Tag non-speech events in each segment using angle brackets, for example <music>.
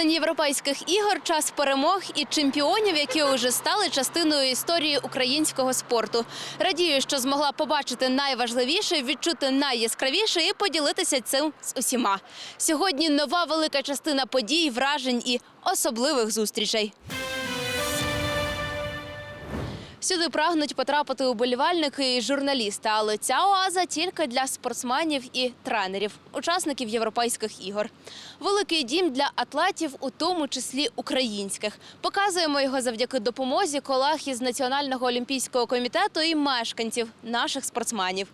Тиждень європейських ігор, час перемог і чемпіонів, які уже стали частиною історії українського спорту. Радію, що змогла побачити найважливіше, відчути найяскравіше і поділитися цим з усіма. Сьогодні нова велика частина подій, вражень і особливих зустрічей. Сюди прагнуть потрапити уболівальники і журналісти, але ця оаза тільки для спортсменів і тренерів, учасників європейських ігор. Великий дім для атлетів, у тому числі українських. Показуємо його завдяки допомозі колег із Національного олімпійського комітету і мешканців наших спортсменів.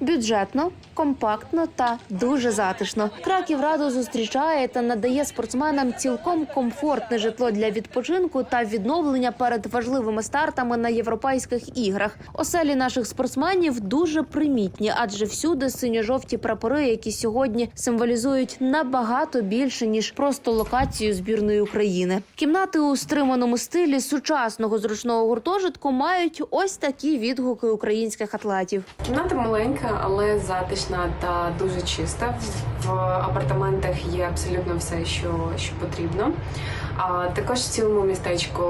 Бюджетно, компактно та дуже затишно. Краків радо зустрічає та надає спортсменам цілком комфортне житло для відпочинку та відновлення перед важливими стартами на європейських іграх. Оселі наших спортсменів дуже примітні, адже всюди синьо-жовті прапори, які сьогодні символізують набагато більше ніж просто локацію збірної України. Кімнати у стриманому стилі сучасного зручного гуртожитку мають ось такі відгуки українських атлетів. Кімната маленька, але затишна та дуже чиста. В апартаментах є абсолютно все, що, що потрібно. А також в цілому містечко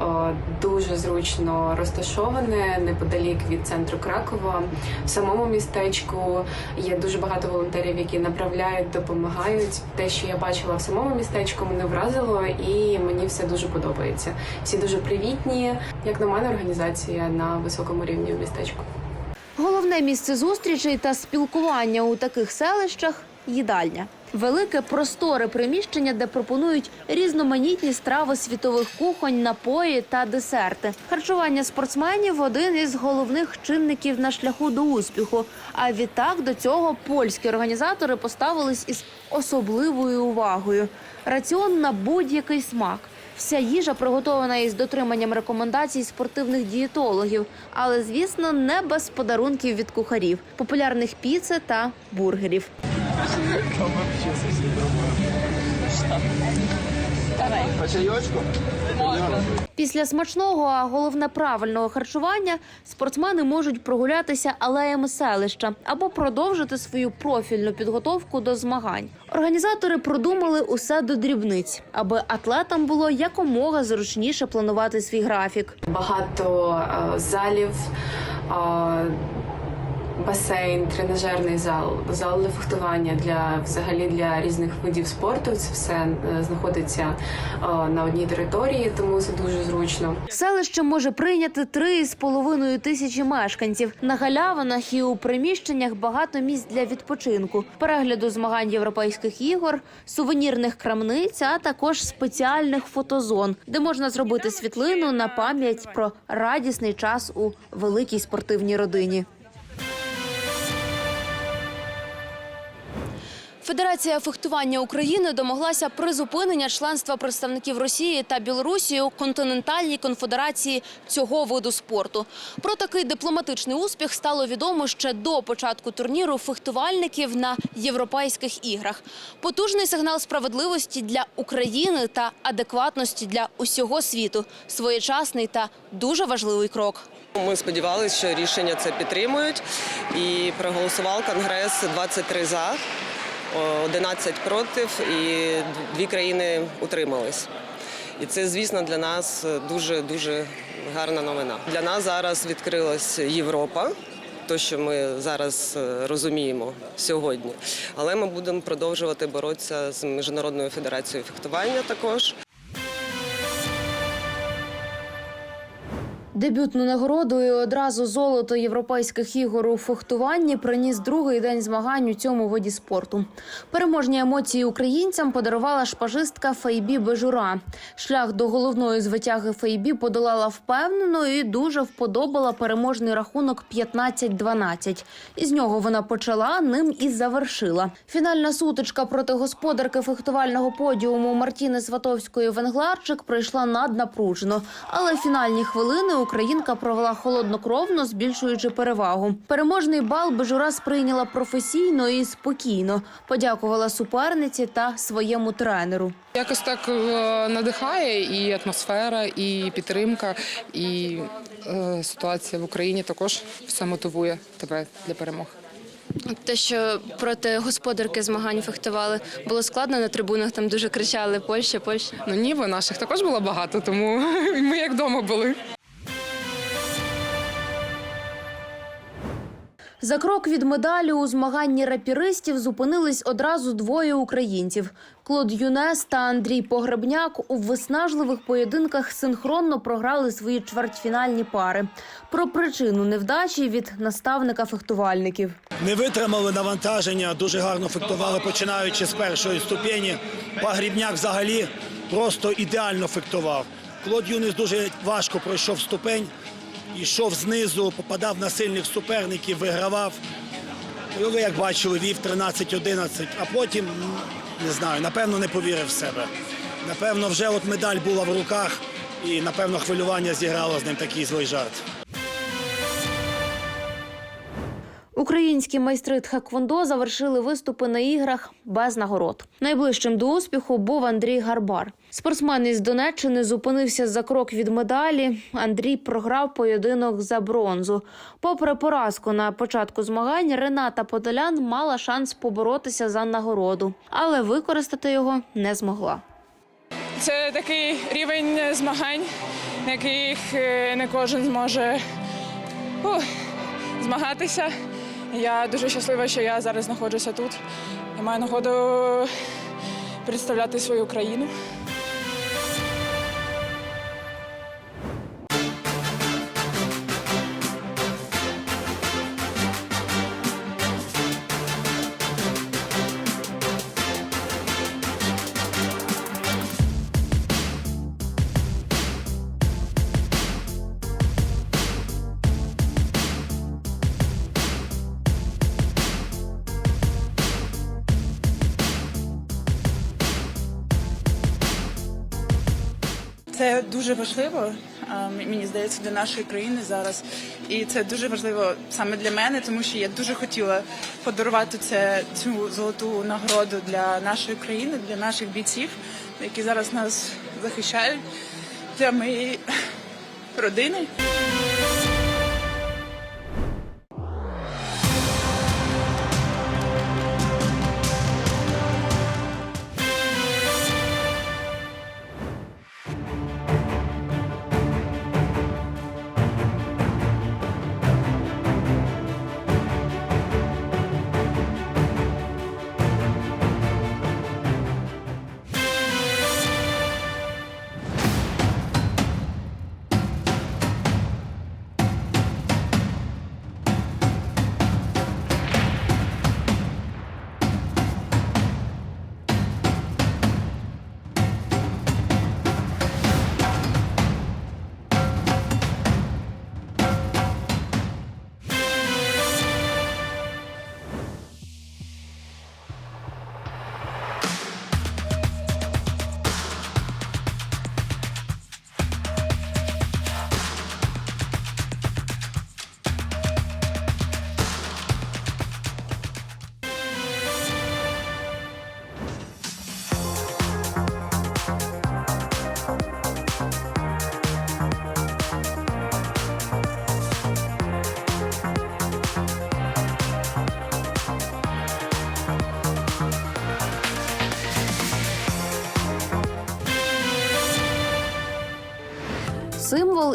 е, дуже зручно розташоване неподалік від центру Кракова. В самому містечку є дуже багато волонтерів, які направляють, допомагають. Те, що я бачила в самому містечку, мене вразило, і мені все дуже подобається. Всі дуже привітні. Як на мене, організація на високому рівні в містечку. Головне місце зустрічей та спілкування у таких селищах їдальня. Велике просторе приміщення, де пропонують різноманітні страви світових кухонь, напої та десерти. Харчування спортсменів один із головних чинників на шляху до успіху. А відтак до цього польські організатори поставились із особливою увагою. Раціон на будь-який смак. Вся їжа приготована із дотриманням рекомендацій спортивних дієтологів, але звісно не без подарунків від кухарів, популярних піци та бургерів. Після смачного, а головне правильного харчування спортсмени можуть прогулятися алеями селища або продовжити свою профільну підготовку до змагань. Організатори продумали усе до дрібниць, аби атлетам було якомога зручніше планувати свій графік. Багато е, залів. Басейн, тренажерний зал, зал для фехтування для взагалі для різних видів спорту. Це все е, знаходиться е, на одній території, тому це дуже зручно. Селище може прийняти три з половиною тисячі мешканців. На галявинах і у приміщеннях багато місць для відпочинку, перегляду змагань європейських ігор, сувенірних крамниць, а також спеціальних фотозон, де можна зробити світлину на пам'ять про радісний час у великій спортивній родині. Федерація фехтування України домоглася призупинення членства представників Росії та Білорусі у континентальній конфедерації цього виду спорту. Про такий дипломатичний успіх стало відомо ще до початку турніру фехтувальників на європейських іграх. Потужний сигнал справедливості для України та адекватності для усього світу. Своєчасний та дуже важливий крок. Ми сподівалися, що рішення це підтримують, і проголосував конгрес 23 за, 11 проти, і дві країни утримались. І це, звісно, для нас дуже дуже гарна новина. Для нас зараз відкрилась Європа. То, що ми зараз е, розуміємо сьогодні, але ми будемо продовжувати боротися з міжнародною федерацією фехтування також. Дебютну нагороду і одразу золото європейських ігор у фехтуванні приніс другий день змагань у цьому виді спорту. Переможні емоції українцям подарувала шпажистка Фейбі Бежура. Шлях до головної звитяги Фейбі подолала впевнено і дуже вподобала переможний рахунок 15-12. Із нього вона почала, ним і завершила. Фінальна сутичка проти господарки фехтувального подіуму Мартіни Сватовської Венгларчик пройшла наднапружено, але фінальні хвилини українка провела холоднокровно, збільшуючи перевагу. Переможний бал Бежура сприйняла професійно і спокійно. Подякувала суперниці та своєму тренеру. Якось так е, надихає і атмосфера, і підтримка, і е, ситуація в Україні також все мотивує тебе для перемог. Те, що проти господарки змагань фехтували, було складно на трибунах, там дуже кричали Польща, Польща. Ну ніби наших також було багато, тому <laughs> ми як вдома були. За крок від медалі у змаганні рапіристів зупинились одразу двоє українців: Клод Юнес та Андрій Погребняк у виснажливих поєдинках синхронно програли свої чвертьфінальні пари. Про причину невдачі від наставника фехтувальників. Не витримали навантаження, дуже гарно фехтували, починаючи з першої ступені. Пагрібняк взагалі просто ідеально фехтував. Клод Юнис дуже важко пройшов ступень, йшов знизу, попадав на сильних суперників, вигравав. І ви, як бачили, вів 13-11, а потім, не знаю, напевно, не повірив в себе. Напевно, вже от медаль була в руках, і напевно хвилювання зіграло з ним такий злий жарт. Українські майстри тхеквондо завершили виступи на іграх без нагород. Найближчим до успіху був Андрій Гарбар. Спортсмен із Донеччини зупинився за крок від медалі. Андрій програв поєдинок за бронзу. Попри поразку на початку змагань, Рената Подолян мала шанс поборотися за нагороду, але використати його не змогла. Це такий рівень змагань, яких е, не кожен зможе змагатися. Я дуже щаслива, що я зараз знаходжуся тут і маю нагоду представляти свою країну. Це дуже важливо, мені здається, для нашої країни зараз. І це дуже важливо саме для мене, тому що я дуже хотіла подарувати це цю золоту нагороду для нашої країни, для наших бійців, які зараз нас захищають, для моєї родини.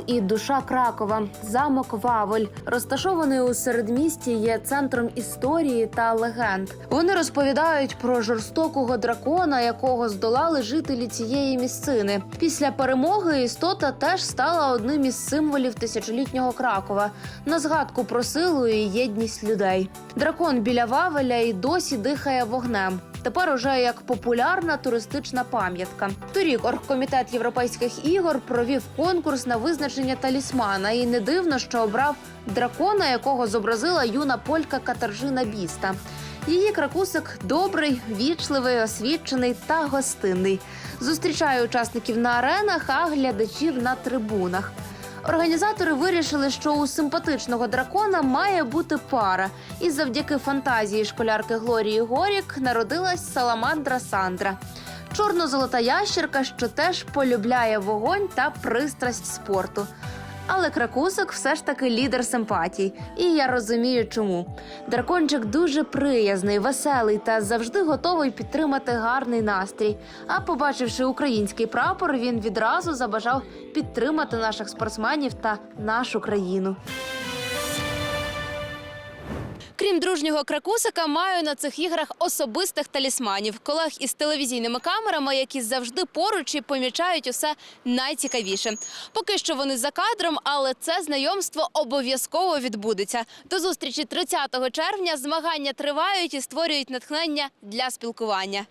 І душа Кракова замок Вавель, розташований у середмісті, є центром історії та легенд. Вони розповідають про жорстокого дракона, якого здолали жителі цієї місцини. Після перемоги істота теж стала одним із символів тисячолітнього Кракова на згадку про силу і єдність людей. Дракон біля Вавеля і досі дихає вогнем. Тепер уже як популярна туристична пам'ятка. Торік оргкомітет європейських ігор провів конкурс на визначення талісмана, і не дивно, що обрав дракона, якого зобразила юна полька Катаржина Біста. Її кракусик добрий, вічливий, освічений та гостинний. Зустрічає учасників на аренах, а глядачів на трибунах. Організатори вирішили, що у симпатичного дракона має бути пара, і завдяки фантазії школярки Глорії Горік народилась саламандра Сандра. Чорно-золота ящерка, що теж полюбляє вогонь та пристрасть спорту. Але кракусик все ж таки лідер симпатій. І я розумію, чому. Дракончик дуже приязний, веселий та завжди готовий підтримати гарний настрій. А побачивши український прапор, він відразу забажав підтримати наших спортсменів та нашу країну. Крім дружнього кракусика, маю на цих іграх особистих талісманів, колег із телевізійними камерами, які завжди поруч і помічають усе найцікавіше. Поки що вони за кадром, але це знайомство обов'язково відбудеться. До зустрічі 30 червня. Змагання тривають і створюють натхнення для спілкування.